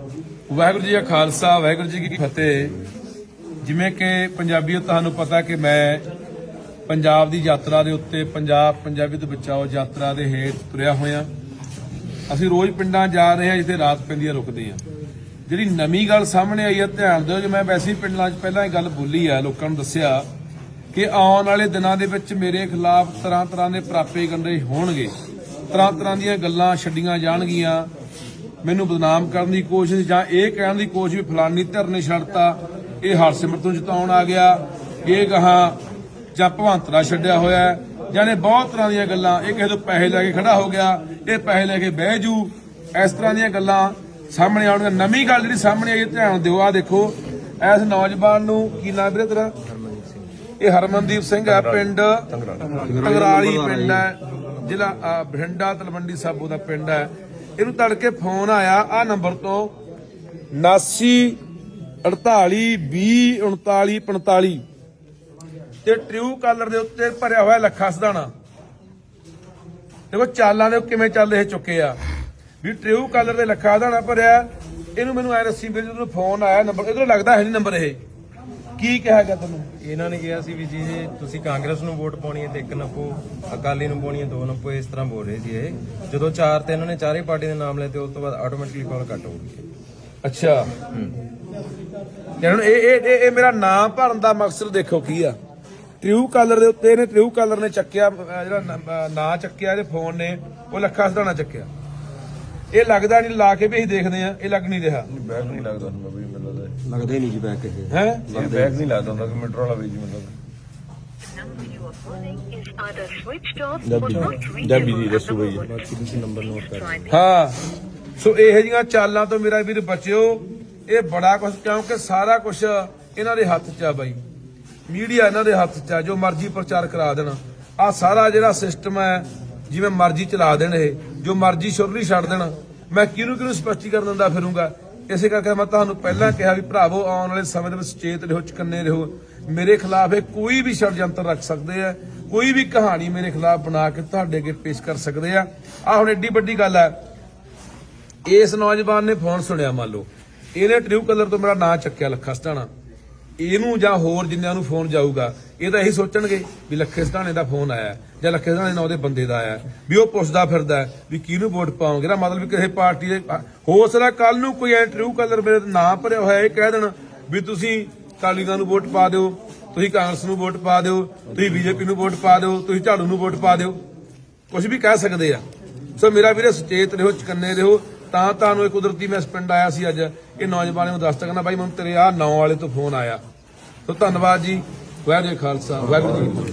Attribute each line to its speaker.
Speaker 1: ਵਾਹਿਗੁਰੂ ਜੀ ਕਾ ਖਾਲਸਾ, ਵਾਹਿਗੁਰੂ ਜੀ ਕੀ ਫਤਿਹ। ਜਿਵੇਂ ਕਿ ਪੰਜਾਬੀਓ, ਤੁਹਾਨੂੰ ਪਤਾ ਕਿ ਮੈਂ ਪੰਜਾਬ ਦੀ ਯਾਤਰਾ ਦੇ ਉੱਤੇ ਪੰਜਾਬ ਪੰਜਾਬੀ ਤੋਂ ਬਚਾਓ ਯਾਤਰਾ ਦੇ ਹੇਠ ਤੁਰਿਆ ਹੋਇਆ। ਅਸੀਂ ਰੋਜ਼ ਪਿੰਡਾਂ ਜਾ ਰਹੇ ਹਾਂ, ਜਿੱਥੇ ਰਾਤ ਪੈਂਦੀ ਹੈ ਰੁਕਦੇ ਹਾਂ ਜਿਹੜੀ ਨਵੀਂ ਗੱਲ ਸਾਹਮਣੇ ਆਈ ਹੈ, ਧਿਆਨ ਦਿਓ, ਜੇ ਮੈਂ ਵੈਸੇ ਹੀ ਪਿੰਡਾਂ 'ਚ ਪਹਿਲਾਂ ਇਹ ਗੱਲ ਬੋਲੀ ਆ, ਲੋਕਾਂ ਨੂੰ ਦੱਸਿਆ ਕਿ ਆਉਣ ਵਾਲੇ ਦਿਨਾਂ ਦੇ ਵਿੱਚ ਮੇਰੇ ਖਿਲਾਫ ਤਰ੍ਹਾਂ ਤਰ੍ਹਾਂ ਦੇ ਪ੍ਰਾਪੇ ਗੰਡੇ ਹੋਣਗੇ। ਤਰ੍ਹਾਂ ਤਰ੍ਹਾਂ ਦੀਆਂ ਗੱਲਾਂ ਛੱਡੀਆਂ ਜਾਣਗੀਆਂ। ਮੈਨੂੰ ਬਦਨਾਮ ਕਰਨ ਦੀ ਕੋਸ਼ਿਸ਼ ਜਾਂ ਇਹ ਕਹਿਣ ਦੀ ਕੋਸ਼ਿਸ਼ ਵੀ ਫਲਾਨੀ ਧਿਰ ਨੇ ਛੱਡਤਾ ਇਹ ਹਰਸਿਮਰਤ ਨੂੰ ਜਿਤਾਉਣ ਆ ਗਿਆ। ਇਹ ਗਾਹਾਂ ਜਾਂ ਭਵੰਤਰਾ ਛੱਡਿਆ ਹੋਇਆ ਹੈ, ਜਾਂ ਨੇ ਬਹੁਤ ਤਰ੍ਹਾਂ ਦੀਆਂ ਗੱਲਾਂ। ਇਹ ਕਿਸੇ ਤੋਂ ਪੈਸੇ ਲੈ ਕੇ ਖੜਾ ਹੋ ਗਿਆ ਇਹ ਪੈਸੇ ਲੈ ਕੇ ਬਹਿ ਜੂ। ਇਸ ਤਰ੍ਹਾਂ ਦੀਆਂ ਗੱਲਾਂ ਸਾਹਮਣੇ ਆਉਣਗੀਆਂ ਨਵੀਂ ਗੱਲ ਜਿਹੜੀ ਸਾਹਮਣੇ ਆਈ ਧਿਆਨ ਦਿਓ। ਆ ਦੇਖੋ ਇਸ ਨੌਜਵਾਨ ਨੂੰ ਕੀ ਨਾਮ ਵੀਰੇ ਤੇਰਾ? ਇਹ ਹਰਮਨਦੀਪ ਸਿੰਘ ਹੈ ਪਿੰਡ ਤੰਗਰਾਲੀ। ਪਿੰਡ ਹੈ। ਜ਼ਿਲ੍ਹਾ ਬਠਿੰਡਾ ਤਲਵੰਡੀ ਸਾਬੋ ਦਾ ਪਿੰਡ ਹੈ। ਇਹਨੂੰ ਤੜਕੇ ਫੋਨ ਆਇਆ ਆ ਨੰਬਰ ਤੋਂ 79 48 20 39 45 ਤੇ ਟ੍ਰਿਊ ਕਾਲਰ ਦੇ ਉੱਤੇ ਭਰਿਆ ਹੋਇਆ ਲੱਖਾ ਸਦਾਣਾ ਦੇਖੋ ਚਾਲਾਂ ਦੇ ਕਿਵੇਂ ਚੱਲ ਇਹ ਚੁੱਕੇ ਆ। ਵੀ ਟ੍ਰਿਊ ਕਾਲਰ ਦੇ ਲੱਖਾ ਸਦਾਣਾ ਭਰਿਆ, ਇਹਨੂੰ ਮੈਨੂੰ ਐ ਰੱਸੀ ਵੀ ਜਦੋਂ ਫੋਨ ਆਇਆ ਨੰਬਰ ਇਧਰੋਂ ਲੱਗਦਾ ਹੈ ਨਹੀਂ ਨੰਬਰ ਇਹ। ਕੀ ਕਿਹਾ ਗਿਆ ਤੈਨੂੰ
Speaker 2: ਇਹਨਾਂ ਨੇ ਕਿਹਾ ਸੀ ਵੀ ਜੀ ਜੇ ਤੁਸੀਂ ਕਾਂਗਰਸ ਨੂੰ ਵੋਟ ਪਾਉਣੀ ਹੈ ਤੇ ਇੱਕ ਨੱਪੋ ਅਕਾਲੀ ਨੂੰ ਪਾਉਣੀ ਹੈ ਦੋ ਨੱਪੋ ਇਸ ਤਰ੍ਹਾਂ ਬੋਲ ਰਹੇ ਸੀ ਇਹ। ਜਦੋਂ ਚਾਰ ਤੇ ਇਹਨਾਂ ਨੇ ਚਾਰੇ ਪਾਰਟੀ ਦੇ ਨਾਮ ਲਏ ਤੇ ਉਸ ਤੋਂ ਬਾਅਦ ਆਟੋਮੈਟਿਕਲੀ ਕਾਲ ਕੱਟ ਹੋ ਗਈ।
Speaker 1: ਅੱਛਾ। ਹੁਣ ਇਹ ਇਹ ਇਹ- ਮੇਰਾ ਨਾਮ ਭਰਨ ਦਾ ਮਕਸਦ ਦੇਖੋ ਕੀ ਆ। ਟ੍ਰਿਊ ਕਾਲਰ ਦੇ ਉੱਤੇ ਇਹਨੇ ਟ੍ਰਿਊ ਕਾਲਰ ਨੇ ਚੱਕਿਆ ਜਿਹੜਾ ਨ- ਚੱਕਿਆ ਇਹਦੇ ਫੋਨ ਨੇ ਉਹ ਲੱਖਾ ਸਦਾਣਾ ਚੱਕਿਆ। ਇਹ ਲੱਗਦਾ ਨਹੀਂ ਲਾ ਕੇ ਵੀ ਅਸੀਂ ਦੇਖਦੇ ਆ ਇਹ ਲੱਗ ਨਹੀਂ ਰਿਹਾ।
Speaker 3: ਬੈਗ ਨਹੀਂ ਲੱਗਦਾ ਹੁੰਦਾ ਬਈ ਮੈਨੂੰ ਲੱਗਦਾ।
Speaker 4: ਲੱਗਦੇ ਨਹੀਂ ਜੀ ਬੈਕ ਇਹ।
Speaker 1: ਹੈ?
Speaker 3: ਇਹ ਬੈਗ ਨਹੀਂ ਲੱਗਦਾ ਹੁੰਦਾ ਕੰਪਿਊਟਰ ਵਾਲਾ ਵੀ ਜੀ
Speaker 5: not
Speaker 1: ਡੱਬੀ
Speaker 5: reachable
Speaker 1: ਦੀ
Speaker 5: at
Speaker 1: ਦੱਸੋ
Speaker 5: the
Speaker 1: ਬਈ।
Speaker 5: moment.
Speaker 2: ਬਾਕੀ ਤੁਸੀਂ ਨੰਬਰ ਨੋਟ ਕਰ.
Speaker 1: ਹਾਂ। ਸੋ ਇਹੋ ਜੀਆਂ ਚਾਲਾਂ ਤੋਂ ਮੇਰਾ ਵੀਰ ਬਚਿਓ। ਇਹ ਬੜਾ ਕੁਝ ਕਿਉਂਕਿ ਸਾਰਾ ਕੁਝ ਇਹਨਾਂ ਦੇ ਹੱਥ 'ਚ ਆ ਬਾਈ। ਮੀਡੀਆ ਇਹਨਾਂ ਦੇ ਹੱਥ 'ਚ ਆ ਜੋ ਮਰਜ਼ੀ ਪ੍ਰਚਾਰ ਕਰਾ ਦੇਣ। ਆ ਸਾਰਾ ਜਿਹੜਾ ਸਿਸਟਮ ਹੈ ਜਿਵੇਂ ਮਰਜ਼ੀ ਚਲਾ ਦੇਣ ਇਹ। ਜੋ ਮਰਜ਼ੀ ਸ਼ੁਰਲੀ ਛੱਡ ਦੇਣ, ਮੈਂ ਕਿਹਨੂੰ ਕਿਹਨੂੰ ਸਪਸ਼ਟੀਕਰਨ ਦਿੰਦਾ ਫਿਰੂੰਗਾ? ਇਸੇ ਕਰਕੇ ਮੈਂ ਤੁਹਾਨੂੰ ਪਹਿਲਾਂ ਕਿਹਾ ਵੀ ਭਰਾਵੋ, ਆਉਣ ਵਾਲੇ ਸਮੇਂ ਦੇ ਵਿੱਚ ਚੇਤ ਰਹੋ, ਚਕੰਨੇ ਰਹੋ। ਮੇਰੇ ਖਿਲਾਫ ਇਹ ਕੋਈ ਵੀ ષਡਯੰਤਰ ਰੱਖ ਸਕਦੇ ਆ, ਕੋਈ ਵੀ ਕਹਾਣੀ ਮੇਰੇ ਖਿਲਾਫ ਬਣਾ ਕੇ ਤੁਹਾਡੇ ਅੱਗੇ ਪੇਸ਼ ਕਰ ਸਕਦੇ ਆ। ਆ ਹੁਣ ਏਡੀ ਵੱਡੀ ਗੱਲ ਹੈ ਇਸ ਨੌਜਵਾਨ ਨੇ ਫੋਨ ਸੁਣਿਆ, ਮੰਨ ਲਓ। ਇਹਨੇ ਟ੍ਰਿਊ ਕਲਰ ਤੋਂ ਮੇਰਾ ਨਾਂ ਚੱਕਿਆ, ਲੱਖਾ ਸਟਾਣਾ। ਇਹਨੂੰ ਜਾਂ ਹੋਰ ਜਿੰਨਿਆਂ ਨੂੰ ਫੋਨ ਜਾਊਗਾ, ਇਹ ਤਾਂ ਇਹੀ ਸੋਚਣਗੇ ਵੀ ਲੱਖੇ ਸਧਾਣੇ ਦਾ ਫੋਨ ਆਇਆ, ਜਾਂ ਲੱਖੇ ਸਧਾਣੇ ਨਾਲ ਉਹਦੇ ਬੰਦੇ ਦਾ ਆਇਆ, ਵੀ ਉਹ ਪੁੱਛਦਾ ਫਿਰਦਾ ਵੀ ਕਿਹਨੂੰ ਵੋਟ ਪਾਉਂਗੇ ਨਾ ਮਤਲਬ ਵੀ ਕਿਸੇ ਪਾਰਟੀ ਦੇ ਹੋ ਸਕਦਾ ਕੱਲ ਨੂੰ ਕੋਈ ਇੰਟਰਵਿਊ ਟ੍ਰਿਊ ਕਲਰ ਮੇਰੇ ਤੇ ਨਾਂ ਭਰਿਆ ਹੋਇਆ ਇਹ ਕਹਿ ਦੇਣ ਵੀ ਤੁਸੀਂ ਅਕਾਲੀ ਦਲ ਨੂੰ ਵੋਟ ਪਾ ਦਿਓ, ਤੁਸੀਂ ਕਾਂਗਰਸ ਨੂੰ ਵੋਟ ਪਾ ਦਿਓ, ਤੁਸੀਂ ਬੀਜੇਪੀ ਨੂੰ ਵੋਟ ਪਾ ਦਿਓ, ਤੁਸੀਂ ਝਾੜੂ ਨੂੰ ਵੋਟ ਪਾ ਦਿਓ। ਕੁਝ ਵੀ ਕਹਿ ਸਕਦੇ ਆ। ਸੋ ਮੇਰਾ ਵੀਰੇ ਸੁਚੇਤ ਰਹੋ, ਚਕੰਨੇ ਰਹੋ। ਤਾਂ ਤੁਹਾਨੂੰ ਇਹ ਕੁਦਰਤੀ ਮੈਂ ਪਿੰਡ ਆਇਆ ਸੀ ਅੱਜ। ਇਹ ਨੌਜਵਾਨ ਨੂੰ ਦੱਸ ਕਹਿੰਦਾ, ਬਾਈ, ਮੈਨੂੰ ਤੇਰੇ ਆਹ ਨੌ ਵਾਲੇ ਤੋਂ ਫੋਨ ਆਇਆ। ਸੋ ਧੰਨਵਾਦ ਜੀ। ਵਾਹਿਗੁਰੂ ਖਾਲਸਾ, ਵਾਹਿਗੁਰੂ ਜੀ